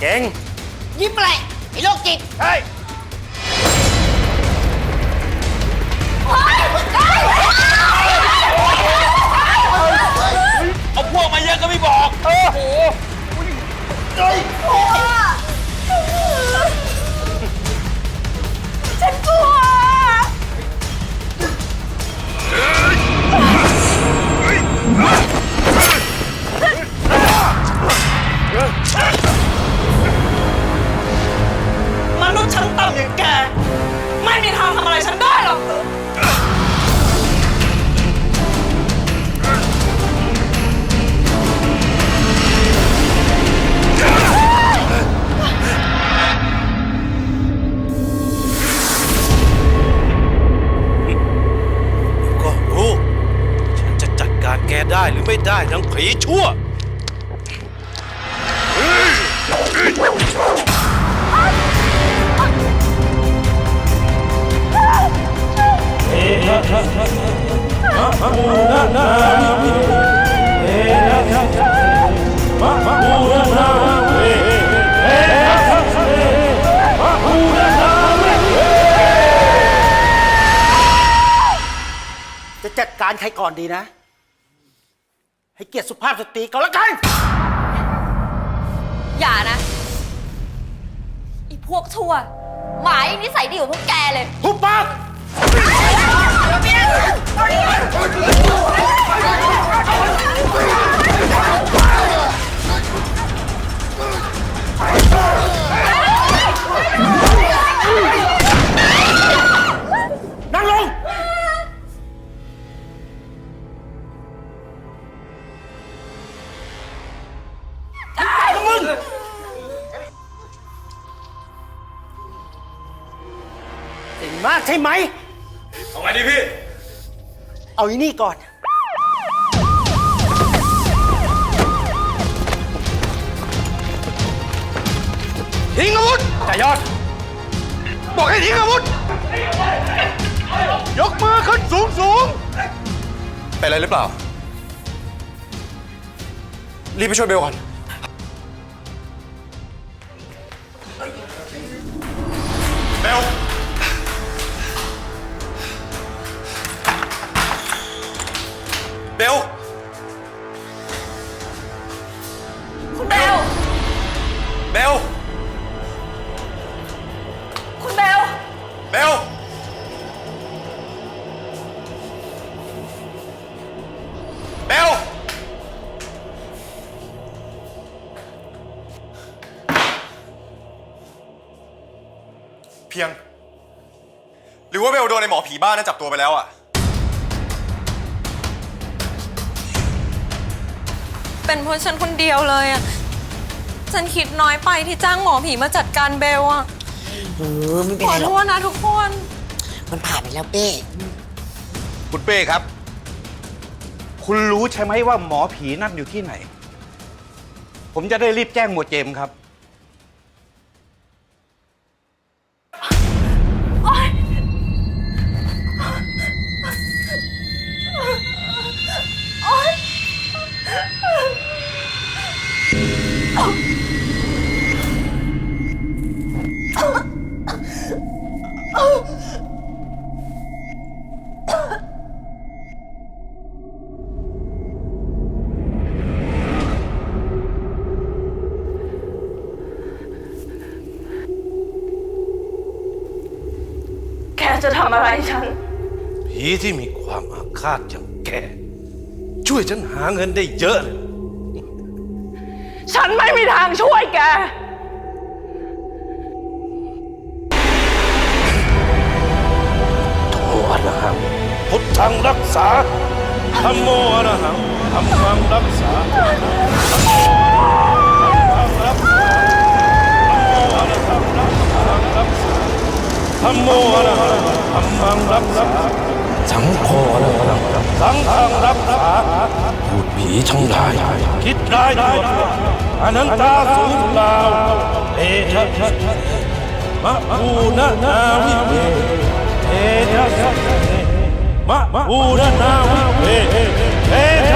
เก่งยิ้มอะไรไอ้โรคจิตใช่เอาพวกมาเยอะก็ไม่บอกโอ้โหฉั ได้หรือไม่ได้ทั้งผีชั่ว จะจัดการใครก่อนดีนะ ให้เกียรติสุภาพสตรีก่อนละกัน อย่านะอีพวกชั่ว หมายังนิสัยดีกว่าพวกแกเลย หุบปาก ใช่ไหม เอาไงดีพี่ เอาอีนี่ก่อน ทิ้งอาวุธจ่ายอด บอกให้ทิ้งอาวุธ ยกมือขึ้นสูงสูงเป็นอะไรหรือเปล่า รีบไปช่วยเบลก่อน พียง หรือว่าเบลโดนในหมอผีบ้านนั่นจับตัวไปแล้วอะ เป็นเพราะฉันคนเดียวเลยอะฉันคิดน้อยไปที่จ้างหมอผีมาจัดการเบลอะเออไม่เป็นขไรอหรโทอก ษนะทุกคน มันผ่านไปแล้วเป้คุณเป้ครับ คุณรู้ใช่ไหมว่าหมอผีนั่นอยู่ที่ไหน ผมจะได้รีบแจ้งหมวดเจมส์ครับ แกจะทำอะไรฉัน ผีที่มีความอาฆาตอย่างแก ช่วยฉันหาเงินได้เยอะเลย ฉันไม่มีทางช่วยแก ทธังรักษาธรรมโมอรหังธรรมังรักษาธัมโมอะระหังธรรมโมอรหังธรรมังรักษาสังโฆอรหังสังฆังรักษาพูดผีช่างได้คิดได้ตัวอนันตาสูงลาวเอชะมะปูนะนาวิเวเอชะ มะปูนะนาวิเวเอ